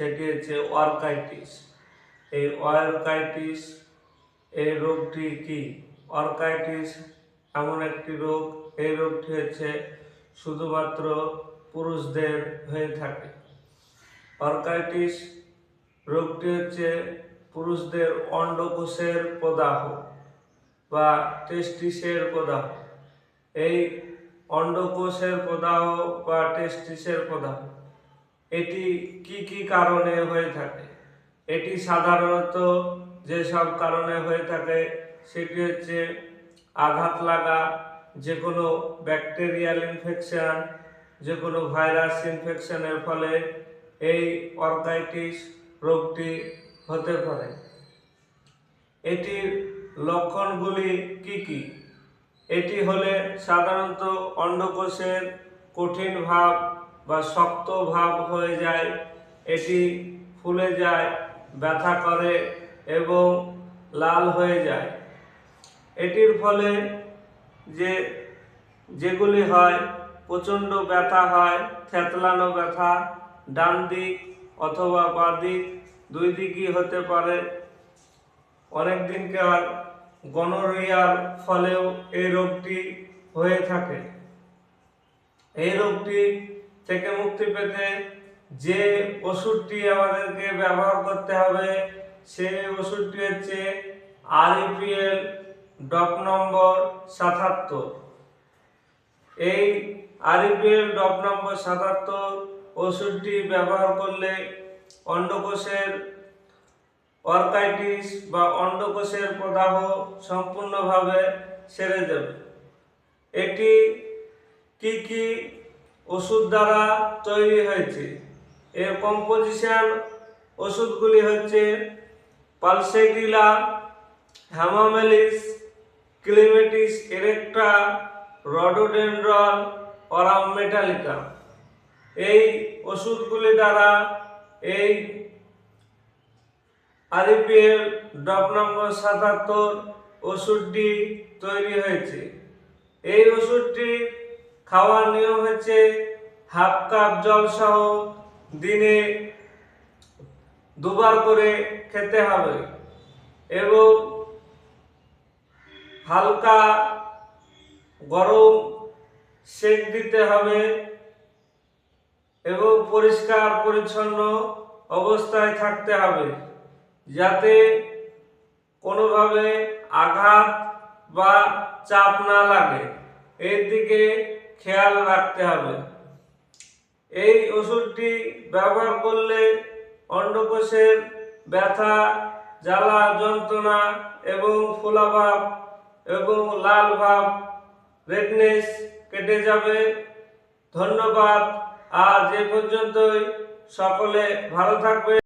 সেটি হচ্ছে অর্কাইটিস। এই অর্কাইটিস, এই রোগটি কি? অর্কাইটিস এমন একটি রোগ, এই রোগটি হচ্ছে শুধুমাত্র পুরুষদের হয়ে থাকে। অর্কাইটিস রোগটি হচ্ছে পুরুষদের অন্ডকোষের প্রদাহ বা টেস্টিসের প্রদাহ। এই অন্ডকোষের প্রদাহ বা টেস্টিসের প্রদাহ এটি কি কি কারণে হয়ে থাকে? এটি সাধারণত যেসব কারণে হয়ে থাকে, সেটি হচ্ছে আঘাত লাগা যে কোনো ব্যাকটেরিয়াল ইনফেকশান যে কোনো ভাইরাস ইনফেকশনের ফলে এই অর্কাইটিস রোগটি হতে পারে। এটির লক্ষণগুলি কি কি? এটি হলে সাধারণত অন্ডকোষের কঠিন ভাব বা শক্ত ভাব হয়ে যায়, এটি ফুলে যায়, ব্যথা করে এবং লাল হয়ে যায়। এটির ফলে যে, যেগুলি হয়, প্রচণ্ড ব্যথা হয়, থেতলানো ব্যথা, ডান দিক অথবা বাঁ দিক, দুই দিকই হতে পারে। অনেক দিনকার গনোরিয়ার ফলেও এই রোগটি হয়ে থাকে। এই রোগটি থেকে মুক্তি পেতে যে ওষুধটি আমাদেরকে ব্যবহার করতে হবে, সেই ওষুধটি হচ্ছে আরইপিএল ডক নম্বর সাতাত্তর। এই আরইপিএল ডক নম্বর সাতাত্তর ওষুধটি ব্যবহার করলে অন্ডকোষের অর্কাইটিস বা অন্ডকোষের প্রদাহ সম্পূর্ণভাবে সেরে যাবে। এটি কি কি ওষুধ দ্বারা তৈরি হয়েছে। এর কম্পোজিশন ওষুধগুলি হচ্ছে pulsatilla hamamelis, clematis erecta rhododendron, aurum metallica. এই ওষুধগুলি দ্বারা এই আরইপিএল ডক নম্বর সাতাত্তর ওষুধটি তৈরি হয়েছে। এই ওষুধটি খাওয়ার নিয়ম হচ্ছে হাফ কাপ জল সহ দিনে দুবার করে খেতে হবে এবং হালকা গরম সেক দিতে হবে এবং পরিষ্কার পরিচ্ছন্ন অবস্থায় থাকতে হবে যাতে কোনোভাবে আঘাত বা চাপ না লাগে। এর দিকে খেয়াল রাখতে হবে। এই ওষুধটি ব্যবহার করলে অন্ডকোষের ব্যথা, জ্বালা, যন্ত্রণা এবং ফোলাভাব এবং লাল ভাব, রেডনেস কেটে যাবে। ধন্যবাদ। আজ এ পর্যন্তই। সকলে ভালো থাকবে